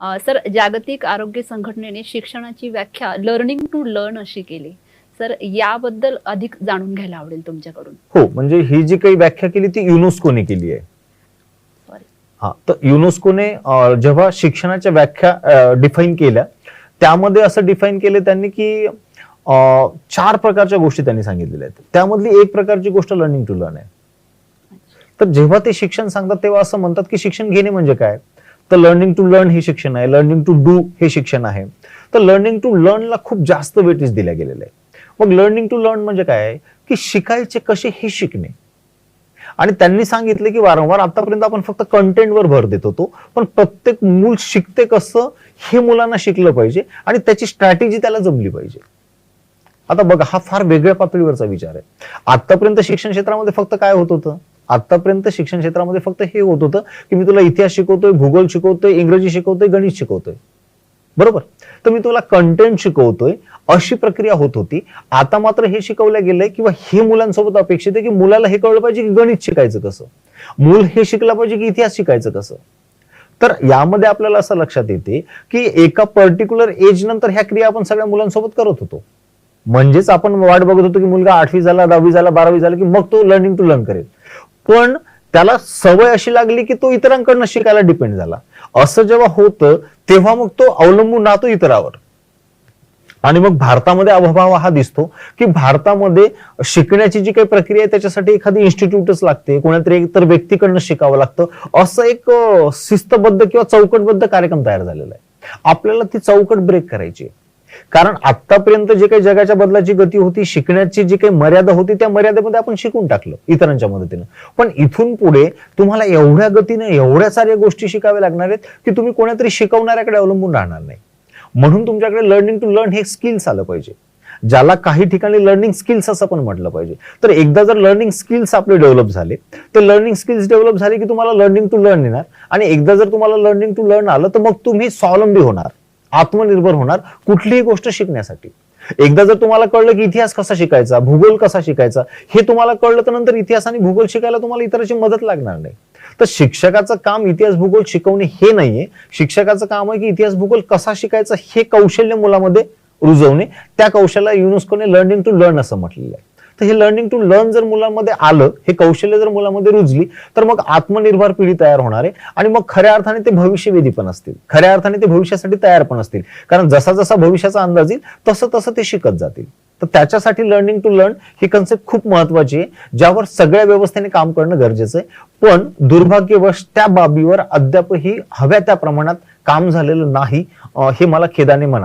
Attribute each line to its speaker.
Speaker 1: Sir जागतिक आरोग्य संघटनेने शिक्षणाची व्याख्या लर्निंग टू लर्न अशी केली. सर याबद्दल अधिक जाणून घ्यायला आवडेल तुमच्याकडून.
Speaker 2: हो म्हणजे ही जी काही व्याख्या केली ती युनेस्कोने केली आहे. हा तर युनेस्कोने जेव्हा शिक्षणाच्या व्याख्या डिफाईन केल्या त्यामध्ये असं डिफाईन केलं त्यांनी की चार प्रकारच्या गोष्टी त्यांनी सांगितलेल्या आहेत. त्यामधली एक प्रकारची गोष्ट लर्निंग टू लर्न आहे. तर जेव्हा ते शिक्षण सांगतात तेव्हा असं म्हणतात की शिक्षण घेणे म्हणजे काय? तर लर्निंग टू लर्न हे शिक्षण आहे. लर्निंग टू डू हे शिक्षण आहे. तर लर्निंग टू लर्नला खूप जास्त वेटेज दिल्या गेलेलं आहे मग लर्निंग टू लर्न म्हणजे काय? आहे की शिकायचे कसे हे शिकणे. आणि त्यांनी सांगितले की वारंवार आतापर्यंत आपण फक्त कंटेंटवर भर देत होतो. पण प्रत्येक मूल शिकते कसं? हे मुलांना शिकलं पाहिजे आणि त्याची स्ट्रॅटेजी त्याला जमली पाहिजे. आता बघा हा फार वेगळ्या पातळीवरचा विचार आहे. आतापर्यंत शिक्षण क्षेत्रामध्ये फक्त काय होत होतं? आतापर्यंत शिक्षण क्षेत्रामध्ये फक्त हे होत होतं की मी तुला इतिहास शिकवतोय भूगोल शिकवतोय इंग्रजी शिकवतोय गणित शिकवतोय. बरोबर? तर मी तुला कंटेंट शिकवतोय अशी प्रक्रिया होत होती. आता मात्र हे शिकवलं गेलंय किंवा हे मुलांसोबत अपेक्षित आहे की मुलाला हे कळलं पाहिजे की गणित शिकायचं कसं? मूल हे शिकलं पाहिजे की इतिहास शिकायचं कसं? तर यामध्ये आपल्याला असं लक्षात येते की एका पर्टिक्युलर एज नंतर ह्या क्रिया आपण सगळ्या मुलांसोबत करत होतो. म्हणजेच आपण वाट बघत होतो की मुलगा आठवी झाला दहावी झाला बारावी झाला की मग तो लर्निंग टू लर्न करेल. पण त्याला सवय अशी लागली की तो इतरांकडनं शिकायला डिपेंड झाला. असं जेव्हा होतं तेव्हा मग तो अवलंबून राहतो इतरावर. आणि मग भारतामध्ये अभाव हा दिसतो की भारतामध्ये शिकण्याची जी काही प्रक्रिया आहे त्याच्यासाठी एखादी इन्स्टिट्यूटच लागते. कोणातरी एकतर व्यक्तीकडनं शिकावं लागतं. असं एक शिस्तबद्ध किंवा चौकटबद्ध कार्यक्रम तयार झालेला आहे. आपल्याला ती चौकट ब्रेक करायची आहे. कारण आतापर्यंत जे काही जगाच्या बदलाची गती होती शिकण्याची जी काही मर्यादा होती त्या मर्यादेमध्ये आपण शिकून टाकलं इतरांच्या मदतीनं. पण इथून पुढे तुम्हाला एवढ्या गतीने एवढ्या साऱ्या गोष्टी शिकाव्या लागणार आहेत की तुम्ही कोणातरी शिकवणाऱ्याकडे अवलंबून राहणार नाही. म्हणून तुमच्याकडे लर्निंग टू लर्न हे स्किल्स आलं पाहिजे. ज्याला काही ठिकाणी लर्निंग स्किल्स असं पण म्हटलं पाहिजे. तर एकदा जर लर्निंग स्किल्स आपले डेव्हलप झाले तर लर्निंग स्किल्स डेव्हलप झाले की तुम्हाला लर्निंग टू लर्न येणार. आणि एकदा जर तुम्हाला लर्निंग टू लर्न आलं तर मग तुम्ही स्वावलंबी होणार. आत्मनिर्भर होणार कुठलीही गोष्ट शिकण्यासाठी. एकदा जर तुम्हाला कळलं की इतिहास कसा शिकायचा भूगोल कसा शिकायचा हे तुम्हाला कळलं तर नंतर इतिहास आणि भूगोल शिकायला तुम्हाला इतरांची मदत लागणार नाही. तर शिक्षकाचं काम इतिहास भूगोल शिकवणे हे नाहीये. शिक्षकाचं काम आहे की इतिहास भूगोल कसा शिकायचा हे कौशल्य मुलामध्ये रुजवणे. त्या कौशल्याला युनेस्कोने लर्निंग टू लर्न असं म्हटलेलं आहे. तर हे लर्निंग टू लर्न जर मुलांमध्ये आलं हे कौशल्य जर मुलांमध्ये रुजली तर मग आत्मनिर्भर पिढी तयार होणार आहे. आणि मग खऱ्या अर्थाने ते भविष्यवेधी पण असतील. खऱ्या अर्थाने ते भविष्यासाठी तयार पण असतील. कारण जसा जसा भविष्याचा अंदाज येईल तसं तसं ते शिकत जातील. तर त्याच्यासाठी लर्निंग टू लर्न ही कन्सेप्ट खूप महत्वाची आहे ज्यावर सगळ्या व्यवस्थेने काम करणं गरजेचं आहे. पण दुर्भाग्यवश त्या बाबीवर अद्यापही हव्या त्या प्रमाणात काम झालेलं नाही हे मला खेदाने म्हणा